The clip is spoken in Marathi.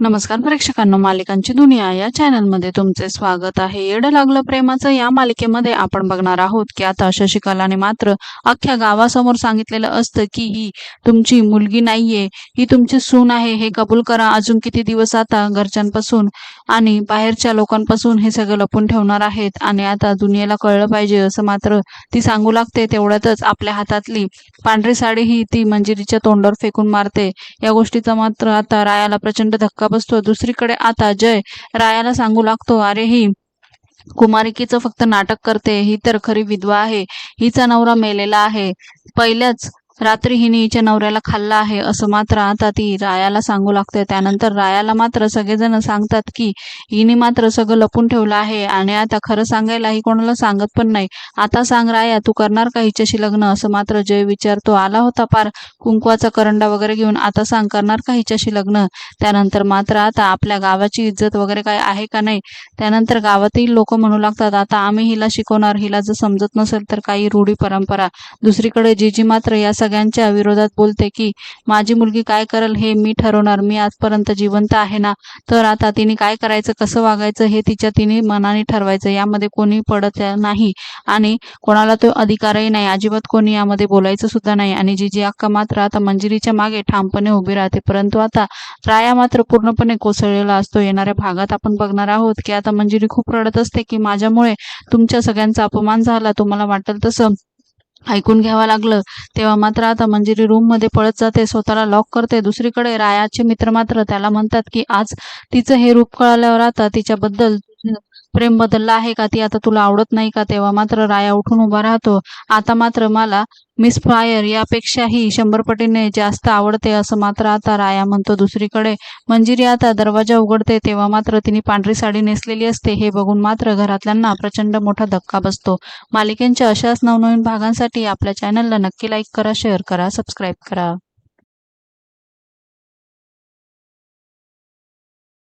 नमस्कार प्रेक्षकांनो मालिकांची दुनिया या चॅनलमध्ये तुमचे स्वागत आहे. येड लागलं प्रेमाचं या मालिकेमध्ये आपण बघणार आहोत की आता शशिकलाने मात्र अख्ख्या गावासमोर सांगितलेलं असतं की ही तुमची मुलगी नाहीये ही तुमची सून आहे हे कबूल करा अजून किती दिवस आता घरच्यांपासून आणि बाहेरच्या लोकांपासून हे सगळं लपून ठेवणार आहेत आणि आता दुनियेला कळलं पाहिजे असं मात्र ती सांगू लागते. तेवढ्यातच आपल्या हातातली पांढरी साडी ही ती मंजिरीच्या तोंडावर फेकून मारते. या गोष्टीचा मात्र आता रायाला प्रचंड धक्का बसतो दुसरीकडे आता जय रायाला सांगू लागतो अरे ही कुमारिकेचं फक्त नाटक करते. ही तर खरी विधवा आहे. हिचा नवरा मेलेला आहे. पहिल्याच रात्री हिने हिच्या नवऱ्याला खाल्ला आहे असं मात्र आता ती रायाला सांगू लागते. त्यानंतर रायाला मात्र सगळेजण सांगतात की हिने मात्र सगळं लपून ठेवलं आहे आणि आता खरं सांगायला ही कोणाला सांगत पण नाही. आता सांग राया तू करणार का हिच्याशी लग्न? असं मात्र जय विचारतो. आला होता पार. कुंकवाचा करंडा वगैरे घेऊन आता सांग करणार का हिच्याशी लग्न? त्यानंतर मात्र आता आपल्या गावाची इज्जत वगैरे काय आहे का नाही? त्यानंतर गावातील लोक म्हणू लागतात आता आम्ही हिला शिकवणार हिला जर समजत नसेल तर काही रूढी परंपरा. दुसरीकडे जीजी मात्र या सगळ्यांच्या विरोधात बोलते की माझी मुलगी काय करेल हे मी ठरवणार. मी आजपर्यंत जिवंत आहे ना? तर आता तिने काय करायचं कसं वागायचं हे तिच्या तिने मनाने ठरवायचं. यामध्ये कोणी पडत नाही आणि कोणाला तो अधिकारही नाही. अजिबात कोणी यामध्ये बोलायचं सुद्धा नाही. आणि जीजी अक्का मात्र आता मंजिरीच्या मागे ठामपणे उभी राहते. परंतु आता राया मात्र पूर्णपणे कोसळलेला असतो. येणाऱ्या भागात आपण बघणार आहोत की आता मंजिरी खूप रडत असते की माझ्यामुळे तुमच्या सगळ्यांचा अपमान झाला. तुम्हाला वाटेल तसं ऐकून घ्यावं लागलं. तेव्हा मात्र आता मंजिरी रूममध्ये पळत जाते स्वतःला लॉक करते. दुसरीकडे रायाचे मित्र मात्र त्याला म्हणतात की आज तिचं हे रूप कळाल्यावर आता तिच्याबद्दल प्रेम बदललं आहे का? ती आता तुला आवडत नाही का? तेव्हा मात्र राया उठून उभा राहतो. आता मात्र मला मिस फायर यापेक्षाही शंभर पटीने जास्त आवडते असं मात्र आता राया म्हणतो दुसरीकडे. मंजिरी आता दरवाजा उघडते तेव्हा मात्र तिने पांढरी साडी नेसलेली असते. हे बघून मात्र घरातल्यांना प्रचंड मोठा धक्का बसतो. मालिकेंच्या अशाच नवनवीन भागांसाठी आपल्या चॅनलला नक्की लाईक करा शेअर करा सबस्क्राईब करा.